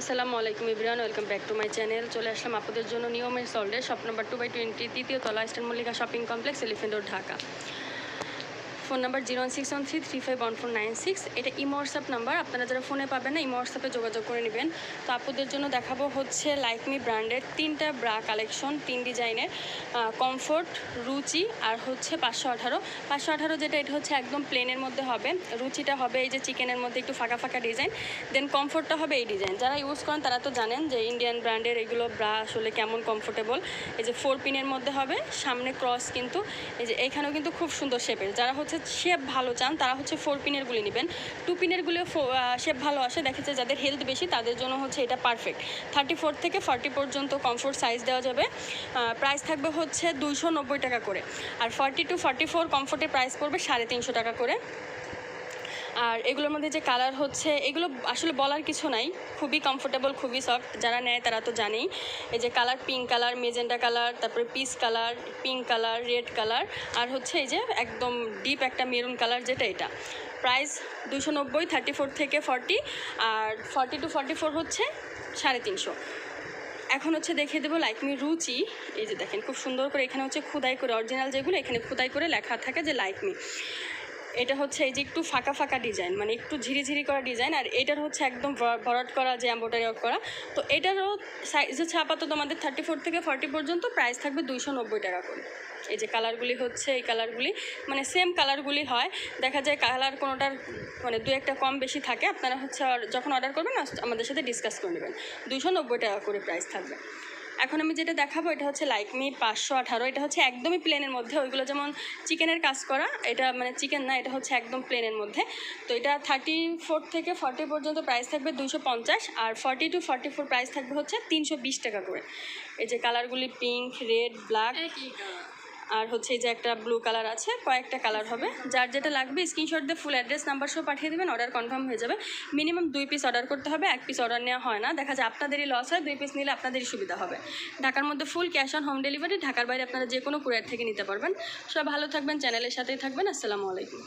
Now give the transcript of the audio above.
আসসালামু আলাইকুম Ibran, welcome back to my channel. চলে আসলাম আপনাদের জন্য নিয়মের সল্ডে shop number two by twenty তৃতীয় তলা eastern Mallika shopping complex, elephant road, Dhaka. Phone number zero one six one three three five one four nine six. এটা imo WhatsApp number, আপনারা যারা ফোনে পাবেন না ইমো হোয়াটসঅ্যাপে যোগাযোগ করে নেবেন। তো আপুদের জন্য দেখাবো হচ্ছে লাইকমি ব্র্যান্ডের তিনটা ব্রা কালেকশন তিন ডিজাইনের কমফোর্ট রুচি আর হচ্ছে পাঁচশো আঠারো। পাঁচশো আঠারো যেটা, এটা হচ্ছে একদম প্লেনের মধ্যে হবে। রুচিটা হবে এই যে চিকেনের মধ্যে একটু ফাঁকা ফাঁকা ডিজাইন দেন কমফোর্টটা হবে এই ডিজাইন যারা ইউজ করেন, তারা তো জানেন যে ইন্ডিয়ান ব্র্যান্ডের এগুলো ব্রা আসলে কেমন কমফোর্টেবল এই যে ফোর পিনের মধ্যে হবে, সামনে ক্রস কিন্তু, এই যে এখানেও কিন্তু খুব সুন্দর শেপের যারা হচ্ছে শেপ ভালো চান, তারা হচ্ছে ফোর পিনেরগুলি নেবেন। টু পিনেরগুলো শেপ ভালো আসে দেখেছে যাদের হেলথ বেশি, তাদের জন্য হচ্ছে এটা পারফেক্ট থার্টি ফোর থেকে ফর্টি পর্যন্ত কমফোর্ট সাইজ দেওয়া যাবে। প্রাইস থাকবে হচ্ছে দুইশো নব্বই টাকা করে। আর ফর্টি টু ফর্টি ফোর কমফোর্টের প্রাইস পড়বে সাড়ে তিনশো টাকা করে। আর এগুলোর মধ্যে যে কালার হচ্ছে, এগুলো আসলে বলার কিছু নাই। খুবই কমফোর্টেবল খুবই সফট যারা নেয় তারা তো জানেই। এই যে colour pink colour magenta colour তারপরে peach colour pink colour red colour আর হচ্ছে এই যে একদম ডিপ একটা মেরুন কালার যেটা এটা। প্রাইস দুশো নব্বই থার্টি ফোর থেকে ফর্টি আর ফর্টি টু ফর্টি ফোর হচ্ছে সাড়ে তিনশো। এখন হচ্ছে দেখিয়ে দেবো লাইকমি রুচি। এই যে দেখেন, খুব সুন্দর করে এখানে হচ্ছে খুদাই করে অরিজিনাল যেগুলো এখানে খুদাই করে লেখা থাকে যে লাইকমি এটা হচ্ছে এই যে একটু ফাঁকা ফাঁকা ডিজাইন মানে একটু ঝিরিঝিরি করা ডিজাইন, আর এটার হচ্ছে একদম ভরাট করা যে এম্বোটারি করা। তো এটারও সাইজ হচ্ছে আপাতত আমাদের থার্টি ফোর থেকে ফর্টি পর্যন্ত প্রাইস থাকবে দুইশো নব্বই টাকা করে। এই যে কালারগুলি হচ্ছে, এই কালারগুলি মানে সেম কালারগুলি হয়। দেখা যায় কালার কোনোটার মানে দু একটা কম বেশি থাকে, আপনারা হচ্ছে যখন অর্ডার করবেন, আমাদের সাথে ডিসকাস করে নেবেন। দুইশো নব্বই টাকা করে প্রাইস থাকবে। এখন আমি যেটা দেখাবো, এটা হচ্ছে লাইকমি পাঁচশো আঠারো। এটা হচ্ছে একদমই প্লেনের মধ্যে। ওইগুলো যেমন চিকেনের কাজ করা, এটা মানে চিকেন না, এটা হচ্ছে একদম প্লেনের মধ্যে। তো এটা থার্টি ফোর থেকে ফর্টি পর্যন্ত প্রাইস থাকবে দুশো পঞ্চাশ, আর forty two forty four price থাকবে হচ্ছে তিনশো বিশ টাকা করে। এই যে কালারগুলি পিঙ্ক রেড ব্ল্যাক আর হচ্ছে এই যে একটা ব্লু কালার আছে, কয়েকটা কালার হবে। যার যেটা লাগবে স্ক্রিনশট দিয়ে ফুল অ্যাড্রেস নাম্বার সব পাঠিয়ে দেবেন অর্ডার কনফার্ম হয়ে যাবে। মিনিমাম দুই পিস অর্ডার করতে হবে, এক পিস অর্ডার নেওয়া হয় না। দেখা যায় আপনাদেরই লস হয়, দুই পিস নিলে আপনাদেরই সুবিধা হবে। ঢাকার মধ্যে full cash on home delivery ঢাকার বাইরে আপনারা যে কোনো কুরিয়ার থেকে নিতে পারবেন। সবাই ভালো থাকবেন চ্যানেলের সাথেই থাকবেন, আসসালামু আলাইকুম।